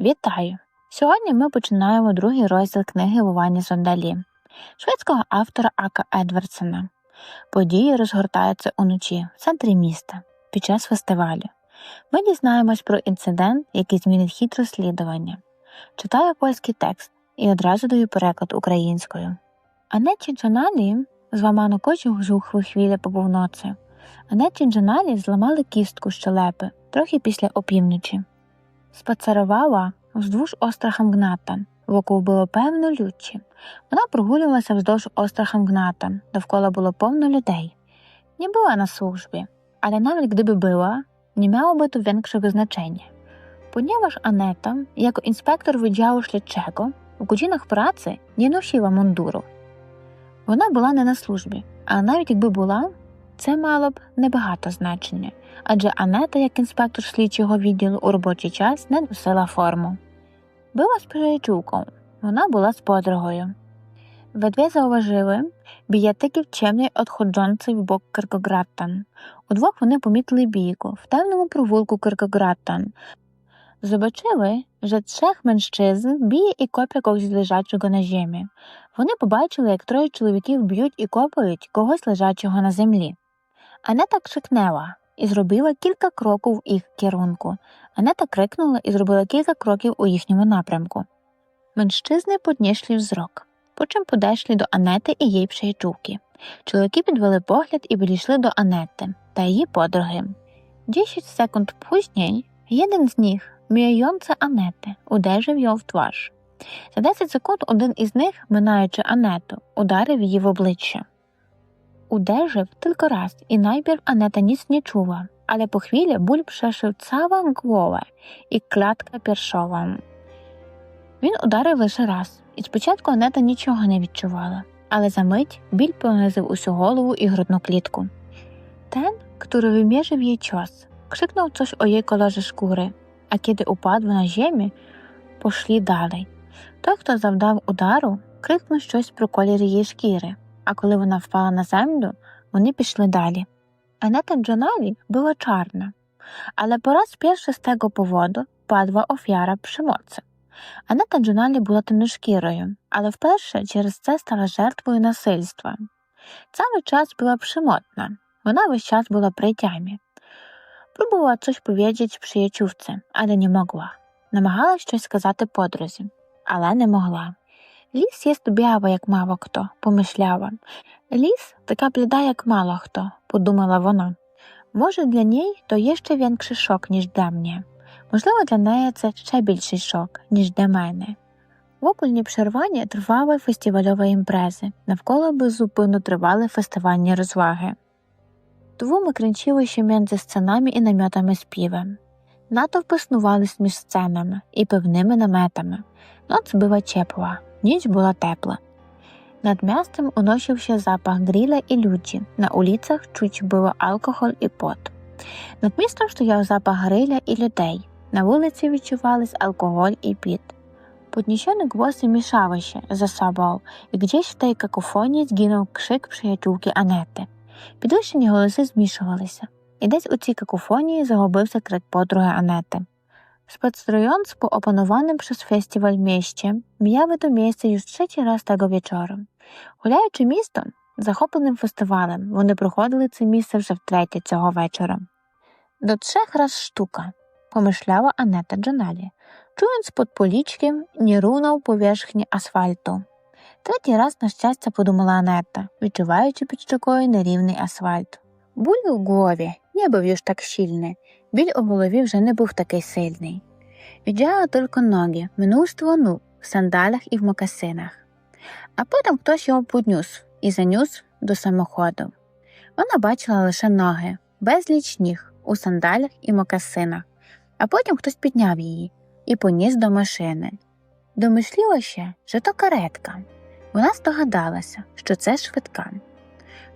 Вітаю! Сьогодні ми починаємо другий розділ книги Вування Зондалі шведського автора Ака Едвардсона. Події розгортаються уночі в центрі міста під час фестивалю. Ми дізнаємось про інцидент, який змінить хід розслідування. Читаю польський текст і одразу даю переклад українською. Анеті Джаналі зламано кожух жухви хвіля по повноці. Анеті Джаналі зламали кістку щелепи трохи після опівночі. Спацарувала вздовж острахам Гната, вокруг було певно лючі. Вона прогулювалася вздовж острахам Гната, довкола було повно людей. Nie była na służbie, ale nawet gdyby była, nie miałoby to większego znaczenia. Ponieważ Aneta, jako inspektor Wydziału Śledczego, w godzinach pracy nie nosiła munduru. Вона була не на службі, а навіть якби була, це мало б небагато значення, адже Анета, як інспектор слідчого відділу у робочий час, не носила форму. Била з приячулком, вона була з подругою. Ведве зауважили біятиків чемний odchodzący в бок Киркограттан. Удвох вони помітили бійку в темному провулку Киркограттан. Zobaczyли, że trzech mężczyzn bije і копає когось лежачого на землі. Вони побачили, як троє чоловіків б'ють і копають когось лежачого на землі. Анета крикнела і зробила кілька кроків в їх керунку. Анета крикнула і зробила кілька кроків у їхньому напрямку. Podnieśli wzrok, po czym podeszli do Anety і її przyjaciółki. Чоловіки підвели погляд і підійшли до Анети та її подруги. Десять секунд później jeden з них, mijający Анети, ударив його в тварz. За 10 секунд один із них, минаючи Анету, ударив її в обличчя. Uderzył tylko raz i najpierw Aneta nic nie czuła, ale po chwili ból przeszył całą głowę і кладка piersiową. Він ударив лише раз, і спочатку Анета нічого не відчувала, але за мить біль понизив усю голову і грудну клітку. Wymierzył jej cios, krzyknął coś o jej kolorze skóry, a kiedy upadła na ziemię, poszli dalej. Той, хто завдав удару, крикнув щось про колір її шкіри, а коли вона впала на землю, вони пішли далі. Aneta Джоналі була ale po raz pierwszy z tego powodu padła ofiara przemocy. Анета Джоналі була темношкірою, але вперше через це стала жертвою насильства. Cały час була przyмотна, вона весь час була при тямі. Пробувала щось powiedzieć przyjaciółce, але не могла. Намагалась щось сказати подрузі, але не могла. Ліс є biała, як мало хто, помишляла. Ліс така бліда, як мало хто, подумала вона. Може, для неї то є ще większy шок, ніж для мене. Можливо, для неї це ще більший шок, ніж для мене. В опульні przerwanie тривали фестивальові імпрези, навколо беззупинно тривали фестивальні розваги. Двома кричили ще między сценами і намітами співом. Натовпи снувались між сценами і певними наметами. Ноc była ciepła, ніч була тепла. Над miastem уносив запах гріля і люті, на улицях чуть було алкоголь і пот. Над містом стояв запах гриля і людей, на вулиці відчувались алкоголь і піт. Podniesione głosy mieszały się ze sobą i gdzieś w tej kakofonii zginął krzyk Anety. Підвищені голоси змішувалися, і десь у цій какофонії загубився крик подруги Анети. Spacerując po opanowanym przez festiwal mieście, mijały to miejsce już trzeci raz tego wieczoru. Гуляючи містом, захопленим фестивалем, вони проходили це місце вже втретє цього вечора. До trzech раз штука, pomyślała Aneta Джоналі, czując pod policzkiem nierówną powierzchnię асфальту. Третій раз, на щастя, подумала Анетта, відчуваючи під щокою нерівний асфальт. Буль у голові не був już так сильний, біль у голові вже не був такий сильний. Віджала тільки ноги, множество ног в сандалях і в мокасинах. А потім хтось його підніс і заніс до самоходу. Вона бачила лише ноги, безліч ніг у сандалях і мокасинах, а потім хтось підняв її і поніс до машини. Домисліла ще, що то каретка. Вона здогадалася, що це швидка.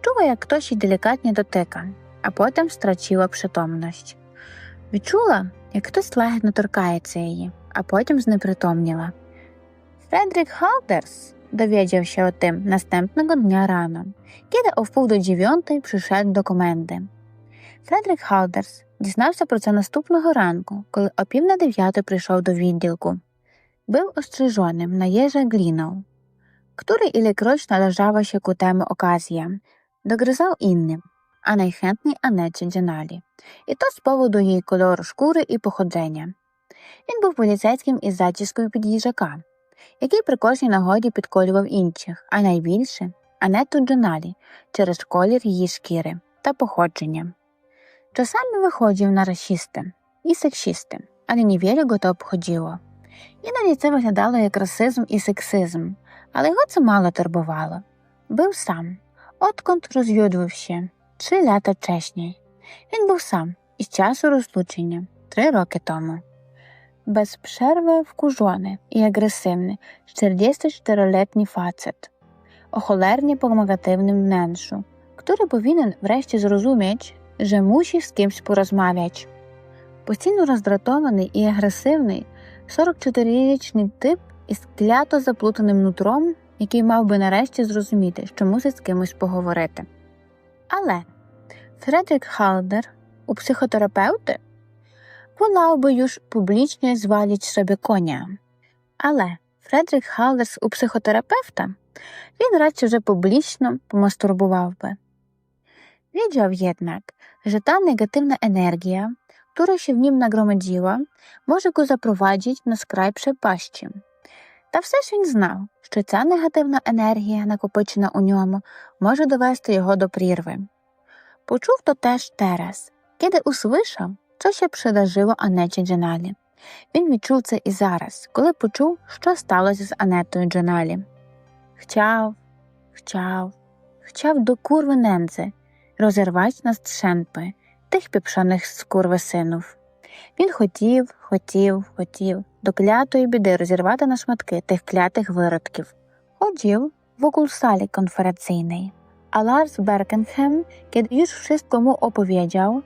Чула, як хтось їй делікатні дотика, а потім страчила притомність. Відчула, як хтось лагідно торкається її, а потім знепритомніла. Фредрік Халдерс się o tym następnego dnia rano, kiedy wpół do dziewiątej przyszedł do komendy. Frederick Halders Дізнався про це наступного ранку, коли о пів на дев'яту прийшов до відділку. Ostrzyżonym na jeża gliną, który ilekroć należała się ku temu okazja, dogryzał innym, a najchętniej Anecie Dzianali. І то з поводу її кольору шкури і походження. Він був поліцейським із зачіскою під їжака, який при кожній нагоді підколював інших, а найбільше Анету Джоналі через колір її шкіри та походження. Czasami wychodził na rasistę і сексістę, але niewiele go to obchodziło. Іноді це виглядало як расизм і сексизм, але його це мало турбувало. Був сам, откąd розвідував три лята чешній. Він був сам із часу розлучення три роки тому. Без przerwy wkurzony і агресивний 44-letni facet, o cholernie pomagativnym wnętrzu, który powinien wreszcie zrozumieć, że musi z kimś porozmawiać. Постійно роздратований і агресивний, 44-річний тип із клято заплутаним нутром, який мав би нарешті зрозуміти, що мусить з кимось поговорити. Але Фредрік Халдер у психотерапевти волав би już публічно зваліть собі коня. Але Фредрік Халдерс у психотерапевта він радше вже публічно помастурбував би. Wiedział jednak, że ta negatywna energia, która się w nim nagromadziła, може go zaprowadzić на скрай припащі. Та все ж він знав, що ця негативна енергія, накопичена у ньому, може довести його до прірви. Почув to теж teraz, kiedy usłyszał, co się przydarzyło Анеті Джаналі. Він відчув це і зараз, коли почув, що сталося з Анетою Джаналі. Chciał, chciał, chciał до курви ненці розірвать на сtrzępy тих піпшаних скурвесинів. Він хотів, хотів, хотів до клятої біди розірвати на шматки тих клятих виродків. Ходів в окулсалі konferencyjnej. A Lars Беркенхем, kiedy już wszystko mu opowiedział.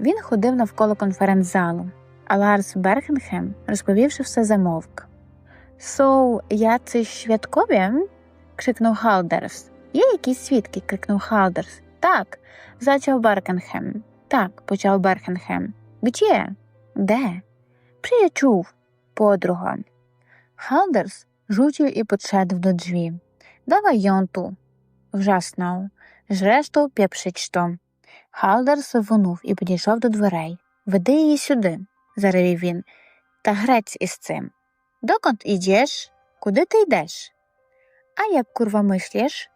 Він ходив навколо конференц-залу, а Ларс Беркенхем, розповівши все, замовк. Соу, яцись святкові? крикнув Халдерс. Є якісь свідки? крикнув Халдерс. Так, зачав Беркенхем. Так, почав Беркенхем. Где? Де? «Приячув, подруга. Халдерс жучив і підшедв до дrzwi. Давай. Wrzasnął. Zresztą pieprzyć to. Халдерс винув і підійшов до дверей. Веди її сюди, заревів він. Та грець із цим. Dokąd idziesz? Куди ти йдеш? A jak kurwa myślisz?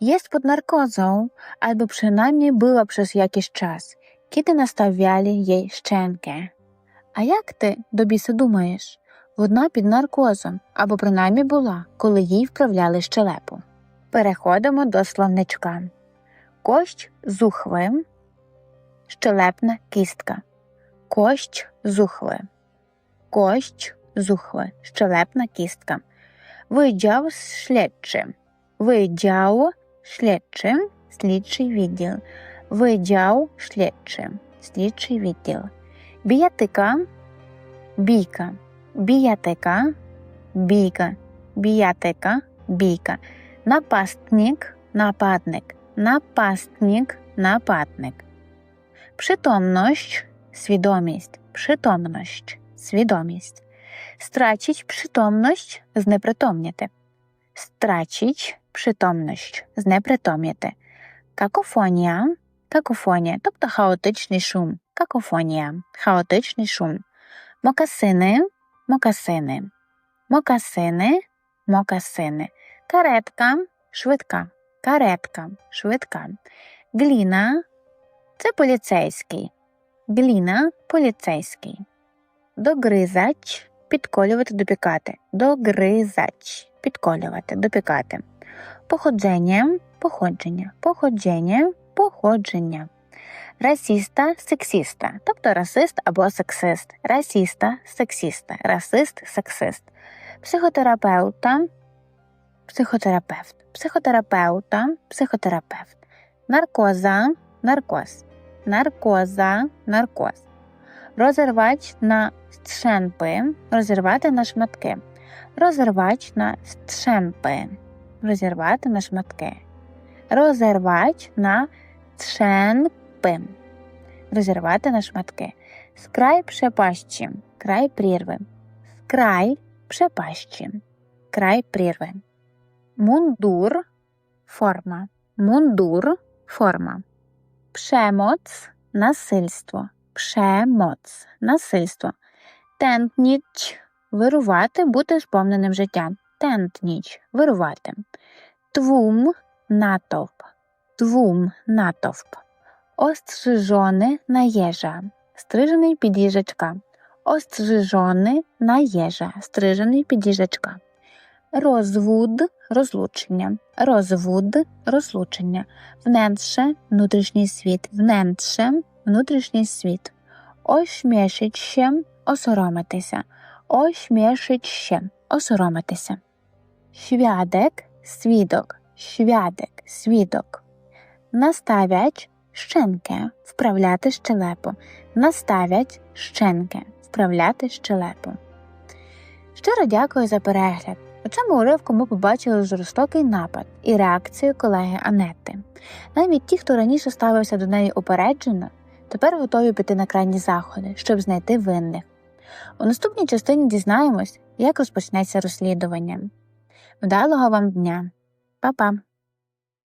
Jest pod narkozą, albo przynajmniej była przez jakiś czas, kiedy nastawiali jej szczękę. А як ти, до біса, думаєш? Вона під наркозом, або принаймні була, коли їй вправляли щелепу. Переходимо до словничка. Кощ зухви, щелепна кістка. Кощ зухви. Кощ зухви, щелепна кістка. Виїжджав слідчий. Виїжджав слідчий, слідчий відділ. Виїжджав слідчий, слідчий відділ. Біятика, бійка. Біятика, бійка. Біятика, бійка. Напастник, нападник. Напастник, нападник. Przytomność, свідомість. Przytomność, свідомість. Страчить przytomność, знепритомніти. Страчить przytomność, знепритомніти. Какофонія, какофонія, тобто хаотичний шум. Какофонія, хаотичний шум. Мокасини, мокасини. Мокасини, мокасини. Каретка, швидка. Каретка, швидка. Гліна це поліцейський. Гліна поліцейський. Догризач підколювати, допікати. Догризач підколювати, допікати. Походження, походження, походження, походження. Расіста, сексіста, тобто расист або сексист. Расіста, сексіста, расист, сексист. Психотерапевта, психотерапевт, психотерапевта, психотерапевт. Наркоза, наркоз, наркоза, наркоз. Розірвач на сtrzępy, розірвати на шматки. Розірвач на сtrzępy, розірвати на шматки. Розірвач на сtrzępy. розірвати на шматки. Скрай пшепащі, край прірви. Скрай пшепащі, край прірви. Мундур форма. Мундур форма. Пшемоц насильство. Пшемоц насильство. Тентніч вирувати, бути сповненим життя. Тентніч вирувати. Твум натовп. Твум натовп. Острижони наєжа. Стрижений під їжачка. Острижони наєжа. Стрижений під їжачка. Розвуд розлучення. Розвуд розлучення. Вненше внутрішній світ. Вненше внутрішній світ. Ошмєшище осоромитися. Ошмєшище осоромитися. Швядек свідок. Швядек свідок. Наставять щенки вправляти щелепу. Наставять щенки вправляти щелепу. Щиро дякую за перегляд. У цьому уривку ми побачили жорстокий напад і реакцію колеги Анетти. Навіть ті, хто раніше ставився до неї упереджено, тепер готові піти на крайні заходи, щоб знайти винних. У наступній частині дізнаємось, як розпочнеться розслідування. Вдалого вам дня! Па-па!